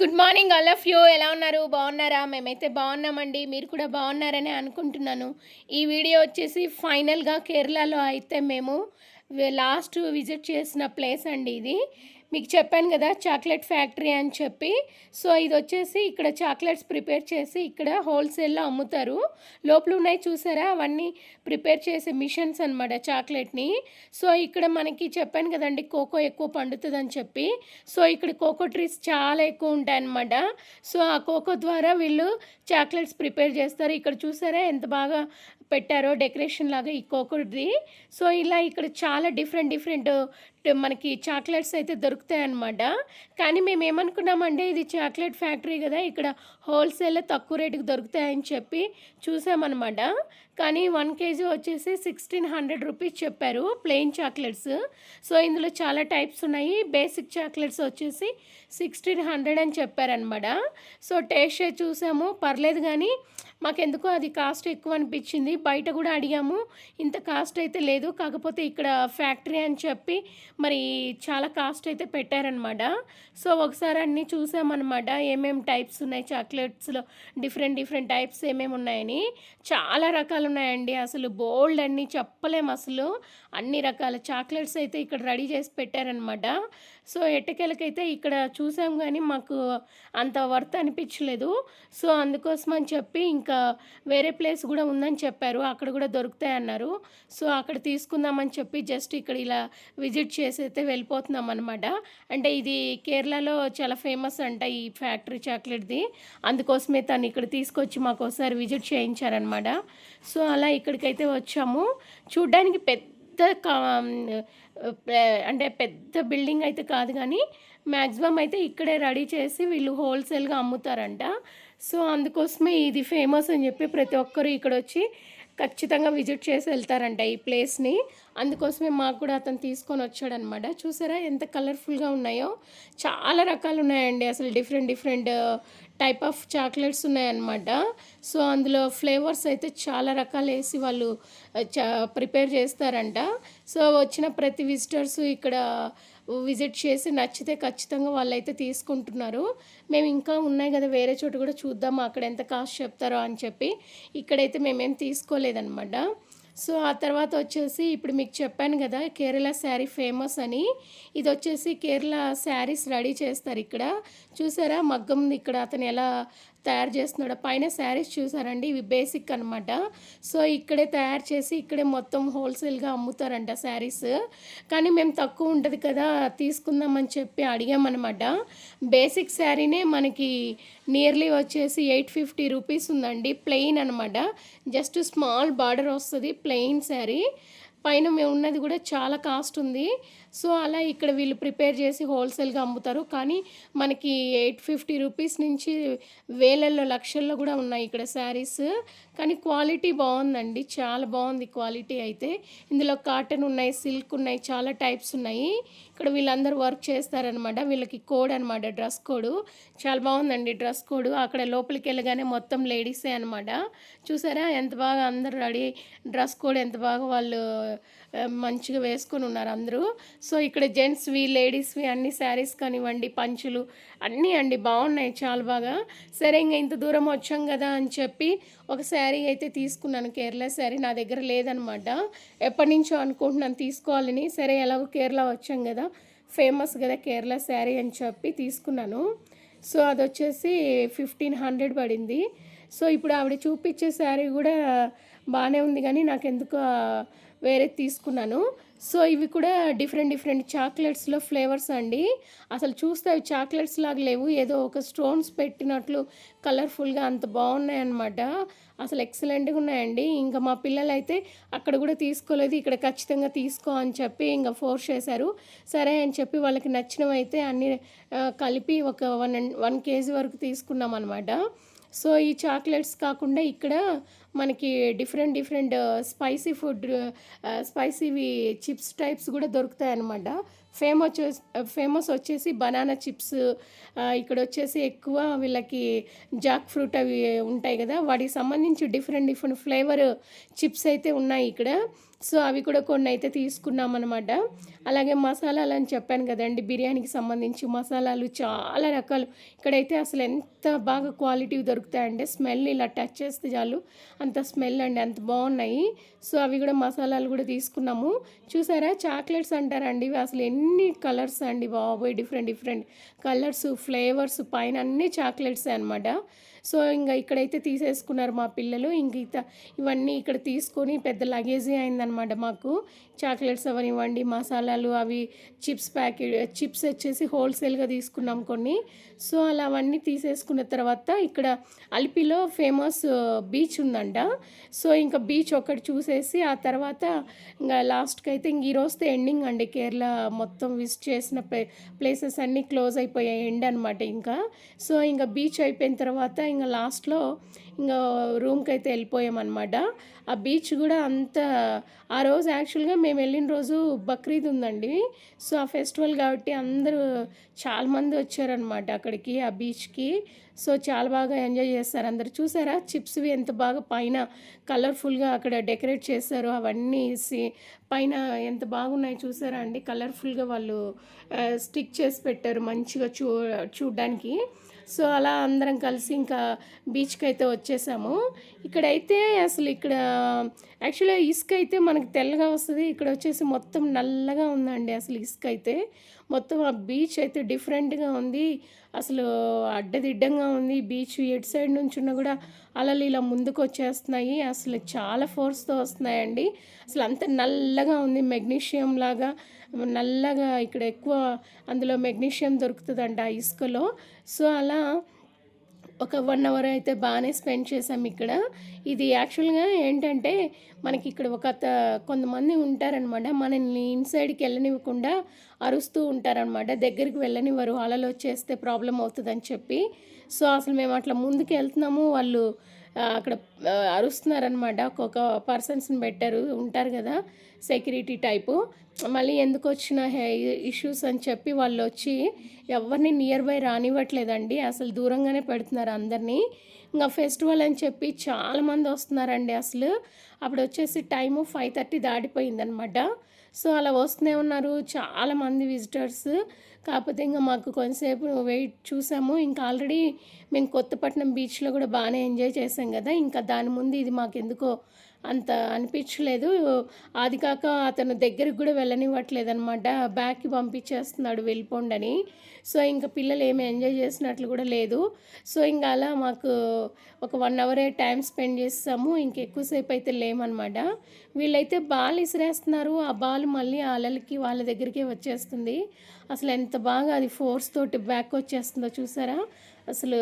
Good morning all of you ఎలా ఉన్నారు? బాగున్నారా? మేమైతే బాగున్నామండి. మీరు కూడా బాగున్నారని అనుకుంటున్నాను. ఈ వీడియో వచ్చేసి ఫైనల్గా కేరళలో అయితే మేము లాస్ట్ విజిట్ చేసిన ప్లేస్ అండి ఇది. మీకు చెప్పాను కదా చాక్లెట్ ఫ్యాక్టరీ అని చెప్పి. సో ఇది వచ్చేసి ఇక్కడ చాక్లెట్స్ ప్రిపేర్ చేసి ఇక్కడ హోల్సేల్లో అమ్ముతారు. లోపల ఉన్నాయి చూసారా? అవన్నీ ప్రిపేర్ చేసే మిషన్స్ అనమాట చాక్లెట్ని. సో ఇక్కడ మనకి చెప్పాను కదండి కోకో ఎక్కువ పండుతుందని చెప్పి. సో ఇక్కడ కోకో ట్రీస్ చాలా ఎక్కువ ఉంటాయి అన్నమాట. సో ఆ కోకో ద్వారా వీళ్ళు చాక్లెట్స్ ప్రిపేర్ చేస్తారు. ఇక్కడ చూసారా ఎంత బాగా పెట్టారో డెకరేషన్ లాగా ఈ కోకోది సో ఇలా ఇక్కడ చాలా డిఫరెంట్ డిఫరెంట్ మనకి చాక్లెట్స్ అయితే దొరుకుతాయి అన్నమాట కానీ మేము ఏమనుకున్నామంటే ఇది చాక్లెట్ ఫ్యాక్టరీ కదా ఇక్కడ హోల్సేల్లో తక్కువ రేటుకి దొరుకుతాయని చెప్పి చూసామన్నమాట. కానీ వన్ కేజీ వచ్చేసి సిక్స్టీన్ హండ్రెడ్ రూపీస్ చెప్పారు ప్లెయిన్ చాక్లెట్స్. సో ఇందులో చాలా టైప్స్ ఉన్నాయి. బేసిక్ చాక్లెట్స్ వచ్చేసి సిక్స్టీన్ హండ్రెడ్ అని చెప్పారనమాట సో టేస్ట్ చూసాము పర్లేదు కానీ మాకెందుకో అది కాస్ట్ ఎక్కువ అనిపించింది. బయట కూడా అడిగాము. ఇంత కాస్ట్ అయితే లేదు. కాకపోతే ఇక్కడ ఫ్యాక్టరీ అని చెప్పి మరి చాలా కాస్ట్ అయితే పెట్టారనమాట సో ఒకసారి అన్నీ చూసామన్నమాట. ఏమేమి టైప్స్ ఉన్నాయి? చాక్లెట్స్లో డిఫరెంట్ డిఫరెంట్ టైప్స్ ఏమేమి ఉన్నాయని. చాలా రకాలు ఉన్నాయండి. అసలు బోల్డ్ అన్ని చెప్పలేము అసలు. అన్ని రకాల చాక్లెట్స్ అయితే ఇక్కడ రెడీ చేసి పెట్టారనమాట సో ఎట్టకేలకైతే ఇక్కడ చూసాం కానీ మాకు అంత వర్త్ అనిపించలేదు. సో అందుకోసం అని చెప్పి ఇంకా వేరే ప్లేస్ కూడా ఉందని చెప్పారు. అక్కడ కూడా దొరుకుతాయి అన్నారు సో అక్కడ తీసుకుందామని చెప్పి జస్ట్ ఇక్కడ ఇలా విజిట్ చేసి అయితే వెళ్ళిపోతున్నాం అనమాట అంటే ఇది కేరళలో చాలా ఫేమస్ అంట ఈ ఫ్యాక్టరీ చాక్లెట్ది. అందుకోసమే తను ఇక్కడ తీసుకొచ్చి మాకు ఒకసారి విజిట్ చేయించారనమాట సో అలా ఇక్కడికైతే వచ్చాము. చూడ్డానికి పెద్ద పెద్ద అంటే పెద్ద బిల్డింగ్ అయితే కాదు కానీ మ్యాక్సిమం అయితే ఇక్కడే రెడీ చేసి వీళ్ళు హోల్సేల్గా అమ్ముతారంట. సో అందుకోసమే ఇది ఫేమస్ అని చెప్పి ప్రతి ఒక్కరు ఇక్కడ వచ్చి ఖచ్చితంగా విజిట్ చేసి వెళ్తారంట ఈ ప్లేస్ని. అందుకోసమే మాకు కూడా అతను తీసుకొని వచ్చాడనమాట. చూసారా ఎంత కలర్ఫుల్గా ఉన్నాయో. చాలా రకాలు ఉన్నాయండి. అసలు different different type of chocolates ఉన్నాయన్నమాట. సో అందులో ఫ్లేవర్స్ అయితే చాలా రకాలు వేసి వాళ్ళు uh, చా ప్రిపేర్ చేస్తారంట. సో వచ్చిన ప్రతి విజిటర్స్ ఇక్కడ విజిట్ చేసి నచ్చితే ఖచ్చితంగా వాళ్ళైతే తీసుకుంటున్నారు. మేము ఇంకా ఉన్నాయి కదా వేరే చోట కూడా చూద్దాం అక్కడ ఎంత కాస్ట్ చెప్తారో అని చెప్పి ఇక్కడైతే మేమేం తీసుకోలేదన్నమాట. సో ఆ తర్వాత వచ్చేసి ఇప్పుడు మీకు చెప్పాను కదా కేరళ శారీ ఫేమస్ అని. ఇది వచ్చేసి కేరళ శారీస్ రెడీ చేస్తారు ఇక్కడ. చూసారా మగ్గం ఇక్కడ అతను ఎలా తయారు చేస్తున్నాడు. పైన శారీస్ చూసారండి ఇవి బేసిక్ అనమాట సో ఇక్కడే తయారు చేసి ఇక్కడే మొత్తం హోల్సేల్గా అమ్ముతారంట శారీస్. కానీ మేము తక్కువ ఉంటుంది కదా తీసుకుందామని చెప్పి అడిగామన్నమాట బేసిక్ శారీనే మనకి నియర్లీ వచ్చేసి ఎయిట్ ఫిఫ్టీ రూపీస్ ఉందండి ప్లెయిన్ అనమాట జస్ట్ స్మాల్ బార్డర్ వస్తుంది ప్లెయిన్ శారీ. పైన మేము ఉన్నది కూడా చాలా కాస్ట్ ఉంది. సో అలా ఇక్కడ వీళ్ళు ప్రిపేర్ చేసి హోల్సేల్గా అమ్ముతారు. కానీ మనకి ఎయిట్ ఫిఫ్టీ రూపీస్ నుంచి వేలల్లో లక్షల్లో కూడా ఉన్నాయి ఇక్కడ శారీస్. కానీ క్వాలిటీ బాగుందండి. చాలా బాగుంది క్వాలిటీ అయితే. ఇందులో కాటన్ ఉన్నాయి సిల్క్ ఉన్నాయి చాలా టైప్స్ ఉన్నాయి. ఇక్కడ వీళ్ళందరూ వర్క్ చేస్తారనమాట వీళ్ళకి కోడ్ అనమాట డ్రెస్ కోడ్. చాలా బాగుందండి డ్రెస్ కోడ్. అక్కడ లోపలికి వెళ్ళగానే మొత్తం లేడీసే అనమాట చూసారా? ఎంత బాగా అందరూ రెడీ డ్రెస్ కోడ్ ఎంత బాగా వాళ్ళు మంచిగా వేసుకొని ఉన్నారు అందరూ. సో ఇక్కడ జెంట్స్వి లేడీస్వి అన్ని శారీస్ కానివ్వండి పంచులు అన్నీ అండి బాగున్నాయి చాలా బాగా. సరే ఇంకా ఇంత దూరం వచ్చాం కదా అని చెప్పి ఒక శారీ అయితే తీసుకున్నాను కేరళ శారీ నా దగ్గర లేదనమాట. ఎప్పటి నుంచో అనుకుంటున్నాను తీసుకోవాలని. సరే ఎలాగో కేరళ వచ్చాం కదా ఫేమస్ కదా కేరళ శారీ అని చెప్పి తీసుకున్నాను. సో అది వచ్చేసి ఫిఫ్టీన్ హండ్రెడ్ పడింది. సో ఇప్పుడు ఆవిడ చూపించే శారీ కూడా బాగానే ఉంది కానీ నాకు ఎందుకో వేరే తీసుకున్నాను. సో ఇవి కూడా డిఫరెంట్ డిఫరెంట్ చాక్లెట్స్లో ఫ్లేవర్స్ అండి. అసలు చూస్తే అవి చాక్లెట్స్ లాగా లేవు. ఏదో ఒక స్టోన్స్ పెట్టినట్లు కలర్ఫుల్గా అంత బాగున్నాయి అన్నమాట. అసలు ఎక్సలెంట్గా ఉన్నాయండి. ఇంకా మా పిల్లలు అయితే అక్కడ కూడా తీసుకోలేదు. ఇక్కడ ఖచ్చితంగా తీసుకో అని చెప్పి ఇంకా ఫోర్స్ చేశారు. సరే అని చెప్పి వాళ్ళకి నచ్చినవి అయితే అన్నీ కలిపి ఒక వన్ వన్ కేజీ వరకు తీసుకున్నాం అనమాట సో ఈ చాక్లెట్స్ కాకుండా ఇక్కడ మనకి డిఫరెంట్ డిఫరెంట్ స్పైసీ ఫుడ్ స్పైసీవి చిప్స్ టైప్స్ కూడా దొరుకుతాయి అన్నమాట ఫేమస్ ఫేమస్ వచ్చేసి బనానా చిప్స్ ఇక్కడ వచ్చేసి ఎక్కువ వీళ్ళకి జాక్ ఫ్రూట్ అవి ఉంటాయి కదా వాటికి సంబంధించి డిఫరెంట్ డిఫరెంట్ ఫ్లేవర్ చిప్స్ అయితే ఉన్నాయి ఇక్కడ. సో అవి కూడా కొన్ని అయితే తీసుకున్నాం అనమాట అలాగే మసాలాలు అని చెప్పాను కదండి బిర్యానీకి సంబంధించి మసాలాలు చాలా రకాలు. ఇక్కడైతే అసలు ఎంత బాగా క్వాలిటీ దొరుకుతాయంటే స్మెల్ ఇలా టచ్ చేస్తే చాలు. అంత స్మెల్ అండి అంత బాగున్నాయి. సో అవి కూడా మసాలాలు కూడా తీసుకున్నాము. చూసారా? చాక్లెట్స్ అంటారండి ఇవి అసలు ఎన్ని కలర్స్ అండి బాబోయ్ డిఫరెంట్ డిఫరెంట్. కలర్స్ ఫ్లేవర్స్ పైన అన్ని చాక్లెట్స్ అనమాట సో ఇంకా ఇక్కడైతే తీసేసుకున్నారు మా పిల్లలు. ఇంక ఇత ఇవన్నీ ఇక్కడ తీసుకొని పెద్ద లగేజీ అయిందనమాట మాకు. చాక్లెట్స్ అవనివ్వండి మసాలాలు అవి చిప్స్ ప్యాకెట్ చిప్స్ వచ్చేసి హోల్సేల్గా తీసుకున్నాం కొన్ని. సో అలా అవన్నీ తీసేసుకున్న తర్వాత ఇక్కడ అలిపిలో ఫేమస్ బీచ్ ఉందంట. సో ఇంకా బీచ్ ఒకటి చూసేసి ఆ తర్వాత ఇంకా లాస్ట్కి అయితే ఇంక ఈరోజుతో ఎండింగ్ అండి కేరళ మొత్తం విజిట్ చేసిన ప్లే ప్లేసెస్ అన్నీ క్లోజ్ అయిపోయి అయిపోయాయి ఎండ్ అనమాట ఇంకా. సో ఇంకా బీచ్ అయిపోయిన తర్వాత ఇంకా లాస్ట్లో ఇంకా రూమ్కి అయితే వెళ్ళిపోయామన్నమాట. ఆ బీచ్ కూడా అంత ఆ రోజు యాక్చువల్గా మేము వెళ్ళిన రోజు బక్రీద్ ఉందండి. సో ఆ ఫెస్టివల్ కాబట్టి అందరూ చాలామంది వచ్చారనమాట అక్కడికి ఆ బీచ్కి. సో చాలా బాగా ఎంజాయ్ చేస్తారు అందరు. చూసారా? చిప్స్వి ఎంత బాగా పైన కలర్ఫుల్గా అక్కడ డెకరేట్ చేశారు. అవన్నీ వేసి పైన ఎంత బాగున్నాయి చూసారా అండి? కలర్ఫుల్గా వాళ్ళు స్టిక్ చేసి పెట్టారు మంచిగా చూ చూడ్డానికి. సో అలా అందరం కలిసి ఇంకా బీచ్కి అయితే వచ్చేసాము. ఇక్కడైతే అసలు ఇక్కడ యాక్చువల్గా ఇసుక అయితే మనకు తెల్లగా వస్తుంది. ఇక్కడ వచ్చేసి మొత్తం నల్లగా ఉందండి అసలు ఇసుక అయితే. మొత్తం ఆ బీచ్ అయితే డిఫరెంట్గా ఉంది. అసలు అడ్డదిడ్డంగా ఉంది. బీచ్ ఎటు సైడ్ నుంచి ఉన్నా కూడా అలలు ఇలా ముందుకు వచ్చేస్తున్నాయి అసలు చాలా ఫోర్స్తో వస్తున్నాయండి. అసలు అంత నల్లగా ఉంది మెగ్నీషియం లాగా. నల్లగా ఇక్కడ ఎక్కువ అందులో మెగ్నీషియం దొరుకుతుందంట ఆ ఇసుకలో. సో అలా ఒక వన్ అవర్ అయితే బాగానే స్పెండ్ చేసాం ఇక్కడ. ఇది యాక్చువల్గా ఏంటంటే మనకి ఇక్కడ ఒక కొంతమంది ఉంటారనమాట. మనల్ని ఇన్సైడ్కి వెళ్ళనివ్వకుండా అరుస్తూ ఉంటారనమాట. దగ్గరికి వెళ్ళనివ్వరు. అలలు వచ్చేస్తే ప్రాబ్లం అవుతుందని చెప్పి. సో అసలు మేము అట్లా ముందుకు వెళ్తున్నాము. వాళ్ళు అక్కడ అరుస్తున్నారనమాట. ఒక్కొక్క పర్సన్స్ని పెట్టారు. ఉంటారు కదా సెక్యూరిటీ టైపు మళ్ళీ ఎందుకు వచ్చిన ఇష్యూస్ అని చెప్పి వాళ్ళు వచ్చి ఎవరిని నియర్ బై రానివ్వట్లేదండి అసలు దూరంగానే పెడుతున్నారు అందరినీ. ఇంకా ఫెస్టివల్ అని చెప్పి చాలామంది వస్తున్నారండి అసలు. అప్పుడు వచ్చేసి టైము ఫైవ్ థర్టీ దాటిపోయిందనమాట. సో అలా వస్తూనే ఉన్నారు చాలామంది విజిటర్స్ కాకపోతే ఇంకా మాకు కొంతసేపు వెయిట్ చూసాము. ఇంకా ఆల్రెడీ మేము కొత్తపట్నం బీచ్లో కూడా బాగానే ఎంజాయ్ చేసాం కదా. ఇంకా దాని ముందు ఇది మాకు ఎందుకో అంత అనిపించలేదు. అది కాక అతను దగ్గరికి కూడా వెళ్ళనివ్వట్లేదు అనమాట బ్యాక్కి పంపించేస్తున్నాడు వెళ్ళిపోండి అని సో ఇంకా పిల్లలు ఏమి ఎంజాయ్ చేసినట్లు కూడా లేదు. సో ఇంకా అలా మాకు ఒక వన్ అవరే టైం స్పెండ్ చేస్తాము. ఇంకెక్కువసేపు అయితే లేమన్నమాట. వీళ్ళైతే బాల్ ఇసిరేస్తున్నారు. ఆ బాల్ మళ్ళీ అలలకి వాళ్ళ దగ్గరికే వచ్చేస్తుంది. అసలు ఎంత బాగా అది ఫోర్స్ తోటి బ్యాక్ వచ్చేస్తుందో చూసారా? అసలు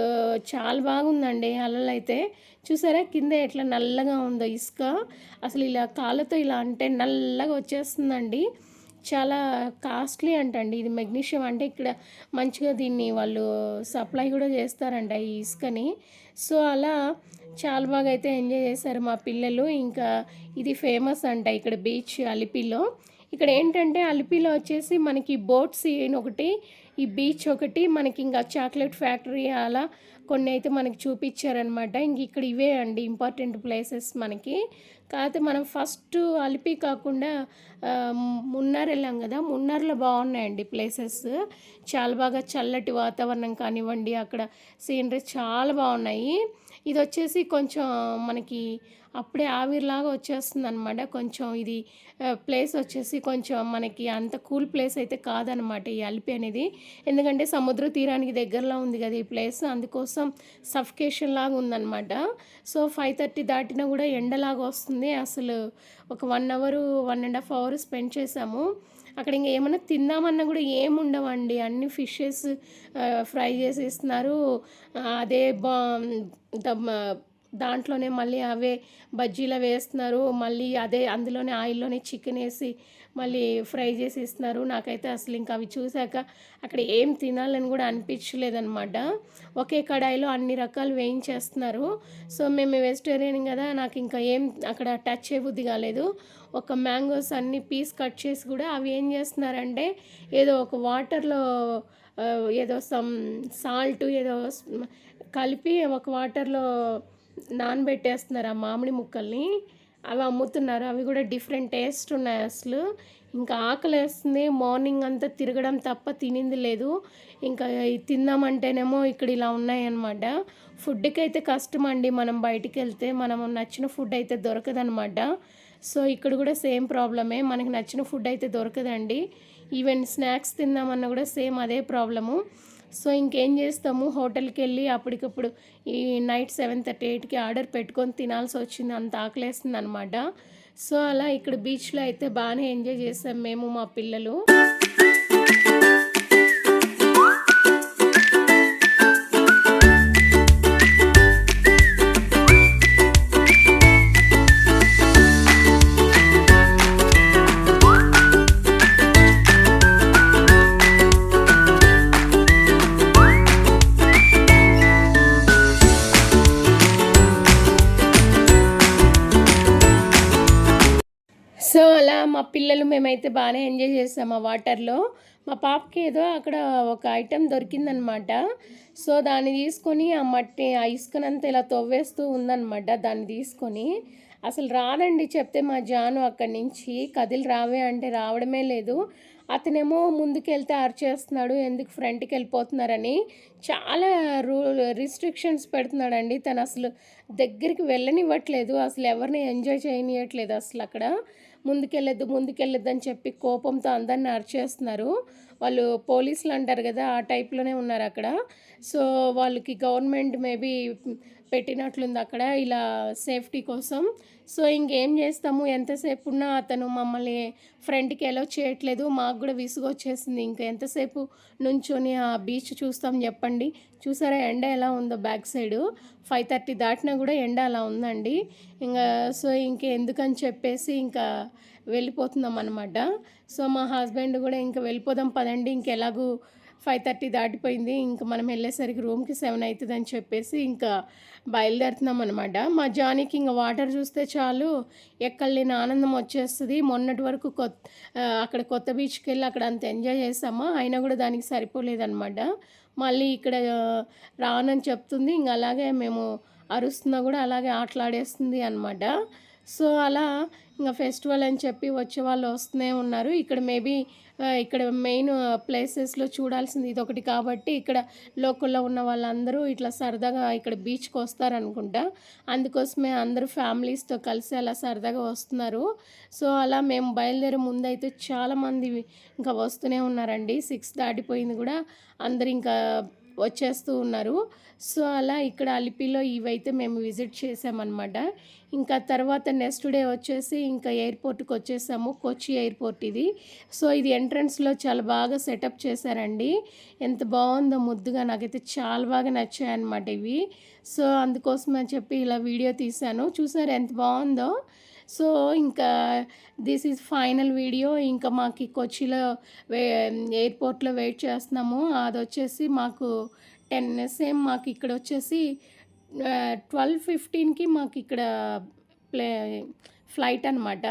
చాలా బాగుందండి అలలు అయితే. చూసారా? కింద ఎట్లా నల్లగా ఉందో ఇసుక. అసలు ఇలా కాళ్ళతో ఇలా అంటే నల్లగా వచ్చేస్తుందండి. చాలా కాస్ట్లీ అంటండి. ఇది మెగ్నీషియం అంటే ఇక్కడ మంచిగా దీన్ని వాళ్ళు సప్లై కూడా చేస్తారంట ఈ ఇసుకని. సో అలా చాలా బాగా అయితే ఎంజాయ్ చేశారు మా పిల్లలు. ఇంకా ఇది ఫేమస్ అంట ఇక్కడ బీచ్ అలిపిలో. ఇక్కడ ఏంటంటే అలిపిలో వచ్చేసి మనకి బోట్ సీన్ ఒకటి ఈ బీచ్ ఒకటి మనకి ఇంకా చాక్లెట్ ఫ్యాక్టరీ అలా కొన్ని అయితే మనకి చూపించారనమాట ఇంక ఇక్కడ ఇవే అండి ఇంపార్టెంట్ ప్లేసెస్ మనకి. కాకపోతే మనం ఫస్ట్ అలిపి కాకుండా మున్నార్ వెళ్ళాం కదా మున్నార్లో బాగున్నాయండి ప్లేసెస్. చాలా బాగా చల్లటి వాతావరణం కానివ్వండి అక్కడ సీనరీ చాలా బాగున్నాయి. ఇది వచ్చేసి కొంచెం మనకి అప్పుడే ఆవిరిలాగా వచ్చేస్తుంది అనమాట కొంచెం ఇది ప్లేస్ వచ్చేసి కొంచెం మనకి అంత కూల్ ప్లేస్ అయితే కాదనమాట ఈ అల్పి అనేది. ఎందుకంటే సముద్ర తీరానికి దగ్గరలో ఉంది కదా ఈ ప్లేస్ అందుకోసం సఫికేషన్ లాగా ఉందన్నమాట. సో ఫైవ్ థర్టీ దాటినా కూడా ఎండలాగా వస్తుంది. అసలు ఒక one hour one and half hour spend చేసాము. అక్కడ ఇంకా ఏమైనా తిందామన్నా కూడా ఏముండవండి అన్ని ఫిషెస్ ఫ్రై చేసి ఇస్తున్నారు అదే బా దాంట్లోనే మళ్ళీ అవే బజ్జీలు వేస్తున్నారు. మళ్ళీ అదే అందులోనే ఆయిల్లోనే చికెన్ వేసి మళ్ళీ ఫ్రై చేసి ఇస్తున్నారు. నాకైతే అసలు ఇంకా అవి చూశాక అక్కడ ఏం తినాలని కూడా అనిపించలేదన్నమాట. ఒకే కడాయిలో అన్ని రకాలు వేయించేస్తున్నారు. సో మేము వెజిటేరియన్ కదా నాకు ఇంకా ఏం అక్కడ టచ్ చేయబుద్ధి కాలేదు. ఒక మ్యాంగోస్ అన్ని పీస్ కట్ చేసి కూడా అవి ఏం చేస్తున్నారంటే ఏదో ఒక వాటర్లో ఏదో సమ్ సాల్ట్ ఏదో కలిపి ఒక వాటర్లో నానబెట్టేస్తున్నారు ఆ మామిడి ముక్కల్ని. అవి అమ్ముతున్నారు. అవి కూడా డిఫరెంట్ టేస్ట్ ఉన్నాయి అసలు. ఇంకా ఆకలి వేస్తుంది. మార్నింగ్ అంతా తిరగడం తప్ప తినింది లేదు. ఇంకా తిందామంటేనేమో ఇక్కడ ఇలా ఉన్నాయన్నమాట. ఫుడ్కి అయితే కష్టం అండి మనం బయటికి వెళ్తే మనం నచ్చిన ఫుడ్ అయితే దొరకదనమాట సో ఇక్కడ కూడా సేమ్ ప్రాబ్లమే. మనకి నచ్చిన ఫుడ్ అయితే దొరకదండి. ఈవెన్ స్నాక్స్ తిందామన్నా కూడా సేమ్ అదే ప్రాబ్లము. సో ఇంకేం చేస్తాము? హోటల్కి వెళ్ళి అప్పటికప్పుడు ఈ నైట్ సెవెన్ థర్టీ ఎయిట్కి ఆర్డర్ పెట్టుకొని తినాల్సి వచ్చింది. అంత ఆకలేస్తుంది అనమాట సో అలా ఇక్కడ బీచ్లో అయితే బాగానే ఎంజాయ్ చేసాం మేము మా పిల్లలు. మేమైతే బాగానే ఎంజాయ్ చేసాం ఆ వాటర్లో. మా పాపకి ఏదో అక్కడ ఒక ఐటెం దొరికిందనమాట. సో దాన్ని తీసుకొని ఆ మట్టి ఆ ఇసుకనంతా ఇలా తవ్వేస్తూ ఉందనమాట దాన్ని తీసుకొని. అసలు రాదండి చెప్తే మా జాను అక్కడి నుంచి కదిలి రావే అంటే రావడమే లేదు. అతనేమో ముందుకెళ్తే అరిచేస్తున్నాడు ఎందుకు ఫ్రంట్కి వెళ్ళిపోతున్నారని చాలా రూ రిస్ట్రిక్షన్స్ పెడుతున్నాడండి. తను అసలు దగ్గరికి వెళ్ళనివ్వట్లేదు అసలు ఎవరిని ఎంజాయ్ చేయనియట్లేదు అసలు అక్కడ. ముందుకెళ్ళొద్దు ముందుకెళ్ళొద్దు అని చెప్పి కోపంతో అందరిని అరిచేస్తున్నారు. వాళ్ళు పోలీసులు అంటారు కదా ఆ టైప్లోనే ఉన్నారు అక్కడ. సో వాళ్ళకి గవర్నమెంట్ మేబీ పెట్టినట్లుంది అక్కడ ఇలా సేఫ్టీ కోసం. సో ఇంకేం చేస్తాము? ఎంతసేపు ఉన్నా అతను మమ్మల్ని ఫ్రంట్కి ఎలా చేయట్లేదు. మాకు కూడా విసుగు వచ్చేసింది ఇంకా ఎంతసేపు నుంచొని ఆ బీచ్ చూస్తాం చెప్పండి. చూసారా ఎండ ఎలా ఉందో బ్యాక్ సైడ్? ఫైవ్ థర్టీ దాటినా కూడా ఎండ అలా ఉందండి. ఇంకా సో ఇంకెందుకని చెప్పేసి ఇంకా వెళ్ళిపోతున్నాం అనమాట సో మా హస్బెండ్ కూడా ఇంకా వెళ్ళిపోదాం పదండి. ఇంకెలాగూ ఫైవ్ థర్టీ దాటిపోయింది. ఇంకా మనం వెళ్ళేసరికి రూమ్కి సెవెన్ అవుతుందని చెప్పేసి ఇంకా బయలుదేరుతున్నాం అనమాట మా జానీకి ఇంకా వాటర్ చూస్తే చాలు ఎక్కలేని ఆనందం వచ్చేస్తుంది. మొన్నటి వరకు కొత్త అక్కడ కొత్త బీచ్కి వెళ్ళి అక్కడ అంత ఎంజాయ్ చేసామా? అయినా కూడా దానికి సరిపోలేదన్నమాట. మళ్ళీ ఇక్కడ రానని చెప్తుంది. ఇంక అలాగే మేము అరుస్తున్నా కూడా అలాగే ఆటలాడేస్తుంది అనమాట సో అలా ఇంకా ఫెస్టివల్ అని చెప్పి వచ్చే వాళ్ళు వస్తూనే ఉన్నారు. ఇక్కడ మేబీ ఇక్కడ మెయిన్ ప్లేసెస్లో చూడాల్సింది ఇది ఒకటి కాబట్టి ఇక్కడ లోకల్లో ఉన్న వాళ్ళందరూ ఇట్లా సరదాగా ఇక్కడ బీచ్కి వస్తారనుకుంటా. అందుకోసమే అందరూ ఫ్యామిలీస్తో కలిసి అలా సరదాగా వస్తున్నారు. సో అలా మేము బయలుదేరే ముందైతే చాలామంది ఇంకా వస్తూనే ఉన్నారండి. సిక్స్ దాటిపోయింది కూడా. అందరు ఇంకా వచ్చేస్తూ ఉన్నారు. సో అలా ఇక్కడ అలిపిలో ఇవైతే మేము విజిట్ చేసామన్నమాట ఇంకా తర్వాత నెక్స్ట్ డే వచ్చేసి ఇంకా ఎయిర్పోర్ట్కి వచ్చేసాము. కొచ్చి ఎయిర్పోర్ట్ ఇది. సో ఇది ఎంట్రన్స్లో చాలా బాగా సెటప్ చేశారండి. ఎంత బాగుందో ముద్దుగా నాకైతే చాలా బాగా నచ్చాయన్నమాట ఇవి. సో అందుకోసం అని చెప్పి ఇలా వీడియో తీశాను. చూసారు ఎంత బాగుందో? సో ఇంకా దిస్ ఈజ్ ఫైనల్ వీడియో ఇంకా మాకు కొచ్చిలో వే ఎయిర్పోర్ట్లో వెయిట్ చేస్తున్నాము. అది వచ్చేసి మాకు టెన్ సేమ్ మాకు ఇక్కడ వచ్చేసి ట్వెల్వ్ ఫిఫ్టీన్కి మాకు ఇక్కడ ప్లే ఫ్లైట్ అనమాట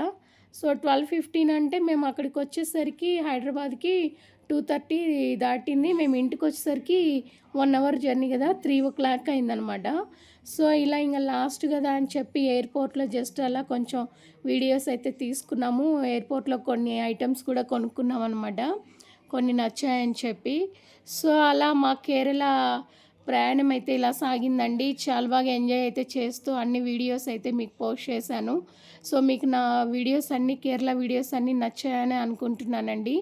సో ట్వెల్వ్ ఫిఫ్టీన్ అంటే మేము అక్కడికి వచ్చేసరికి హైదరాబాద్కి టూ థర్టీ దాటింది. మేము ఇంటికి వచ్చేసరికి వన్ అవర్ జర్నీ కదా త్రీ ఓ క్లాక్ అయిందనమాట. సో ఇలా ఇంకా లాస్ట్ కదా అని చెప్పి ఎయిర్పోర్ట్లో జస్ట్ అలా కొంచెం వీడియోస్ అయితే తీసుకున్నాము. ఎయిర్పోర్ట్లో కొన్ని ఐటమ్స్ కూడా కొనుక్కున్నాం అనమాట కొన్ని నచ్చాయని చెప్పి. సో అలా మా కేరళ ప్రయాణం అయితే ఇలా సాగిందండి. చాలా బాగా ఎంజాయ్ అయితే చేస్తూ అన్ని వీడియోస్ అయితే మీకు పోస్ట్ చేశాను. సో మీకు నా వీడియోస్ అన్ని కేరళ వీడియోస్ అన్నీ నచ్చాయని అనుకుంటున్నానండి.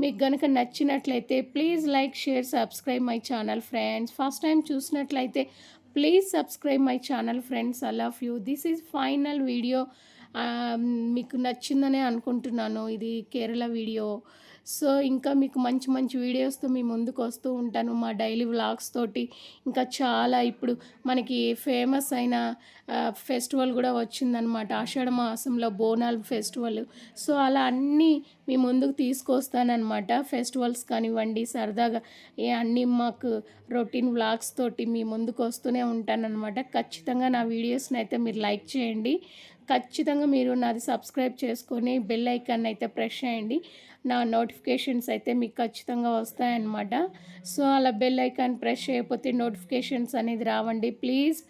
మీకు కనుక నచ్చినట్లయితే please like share subscribe my channel friends first time చూసినట్లయితే please subscribe my channel friends I love you this is final video మీకు నచ్చిందనే అనుకుంటున్నాను. ఇది కేరళ వీడియో సో ఇంకా మీకు మంచి మంచి వీడియోస్తో మీ ముందుకు వస్తూ ఉంటాను మా డైలీ వ్లాగ్స్ తోటి. ఇంకా చాలా ఇప్పుడు మనకి ఫేమస్ అయిన ఫెస్టివల్ కూడా వచ్చిందనమాట ఆషాఢ మాసంలో బోనాల్ ఫెస్టివల్. సో అలా అన్నీ మీ ముందుకు తీసుకొస్తానన్నమాట. ఫెస్టివల్స్ కానివ్వండి సరదాగా ఏ అన్నీ మాకు రొటీన్ వ్లాగ్స్ తోటి మీ ముందుకు వస్తూనే ఉంటానన్నమాట. ఖచ్చితంగా నా వీడియోస్ని అయితే మీరు లైక్ చేయండి. ఖచ్చితంగా మీరు నాది సబ్స్క్రైబ్ చేసుకొని బెల్ ఐకాన్ అయితే ప్రెస్ చేయండి. నా నోటిఫికేషన్స్ అయితే మీకు ఖచ్చితంగా వస్తాయన్నమాట. సో అలా బెల్ ఐకాన్ ప్రెస్ చేయకపోతే నోటిఫికేషన్స్ అనేది రావండి. ప్లీజ్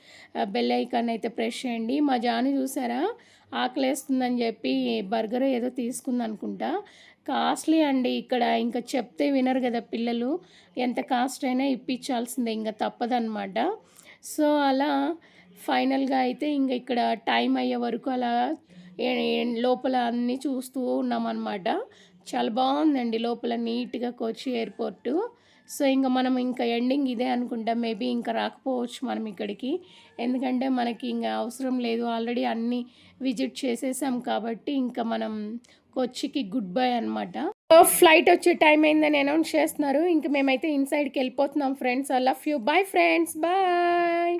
బెల్ ఐకాన్ అయితే ప్రెస్ చేయండి. మా జాను చూసారా? ఆకలేస్తుందని చెప్పి బర్గర్ ఏదో తీసుకుంది అనుకుంటా కాస్ట్లీ అండి ఇక్కడ. ఇంకా చెప్తే వినరు కదా పిల్లలు. ఎంత కాస్ట్ అయినా ఇప్పించాల్సిందే ఇంకా తప్పదన్నమాట. సో అలా ఫైనల్గా అయితే ఇంకా ఇక్కడ టైం అయ్యే వరకు అలా లోపల అన్నీ చూస్తూ ఉన్నామన్నమాట. చాలా బాగుందండి లోపల నీట్గా కోచి ఎయిర్పోర్టు. సో ఇంకా మనం ఇంకా ఎండింగ్ ఇదే అనుకుంటాం. మేబీ ఇంకా రాకపోవచ్చు మనం ఇక్కడికి. ఎందుకంటే మనకి ఇంకా అవసరం లేదు. ఆల్రెడీ అన్నీ విజిట్ చేసేసాం కాబట్టి ఇంకా మనం కొచ్చికి గుడ్ బై అనమాట ఫ్లైట్ వచ్చే టైం అయిందని అనౌన్స్ చేస్తున్నారు. ఇంక మేమైతే ఇన్సైడ్కి వెళ్ళిపోతున్నాం friends. I love you. Bye friends. Bye.